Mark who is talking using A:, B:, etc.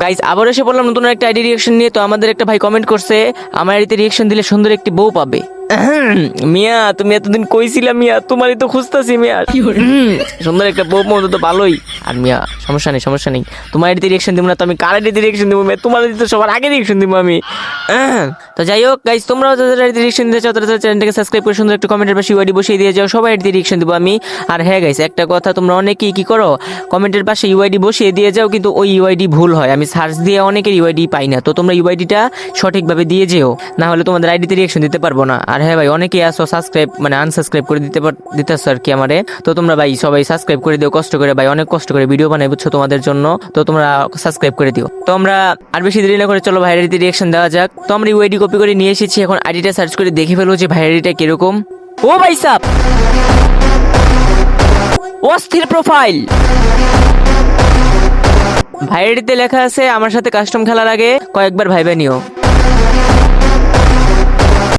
A: Guys আবার এসে বললাম নতুন একটা আইডি রিয়েকশন নিয়ে তো আমাদের একটা ভাই কমেন্ট করছে আমার আইডিতে রিয়েকশন দিলে সুন্দর একটি বউ পাবে। মিয়া তুমি এতদিন কইছিলা মিয়া তোমারই তো খুঁজতাছি মিয়া। সুন্দর একটা বউ মতো তো ভালোই। আর মিয়া সমস্যা নেই সমস্যা নেই। তোমার আইডিতে রিয়েকশন দিব না তো আমি কার আইডিতে রিয়েকশন দিব? তোমার আইডিতে সবার আগে রিয়েকশন দিব আমি। আহ, তো যাই হোক গাইস তোমরাও যাদের আইডিতে রিয়েকশন দিতে চাও তারা চ্যানেলটাকে সাবস্ক্রাইব করে সুন্দর একটা কমেন্টের পাশে ইউআইডি বসিয়ে দিয়ে যাও। সবাই আইডিতে রিয়েকশন দিব আমি। আর হ্যাঁ গাইস একটা কথা তোমরা অনেকেই কি করো? কমেন্টের পাশে ইউআইডি বসিয়ে দিয়ে যাও কিন্তু ওই ইউআইডি ভুল হয়। আমি সার্চ দিয়ে অনেকের ইউআইডি পাই না। তো তোমরা ইউআইডিটা সঠিকভাবে দিয়ে যেও। না হলে তোমাদের আইডিতে রিয়েকশন দিতে পারব না। আর হ্যাঁ ভাই অনেকেই আসো সাবস্ক্রাইব মানে আনসাবস্ক্রাইব করে দিতে দিতেছো আর কি আমারে। তো তোমরা ভাই সবাই সাবস্ক্রাইব করে দিও। কষ্ট করে ভাই অনেক কষ্ট করে ভিডিও বানাই বুঝছ তোমাদের জন্য, তো তোমরা সাবস্ক্রাইব করে দিও। তো আমরা আর বেশি দেরি না করে চলো ভাইয়ের আইডিতে রিয়েকশন দেওয়া যাক। তো আমরা ইউআইডি কপি করে নিয়ে এসেছি, এখন আইডিটা সার্চ করে দেখে ফেলব যে ভাইয়ের আইডিটা কীরকম। ও ভাই সাব! অস্থির প্রোফাইল ভাইয়ের লেখা আছে, আমার সাথে কাস্টম খেলার আগে কয়েকবার ভাইবা নিও।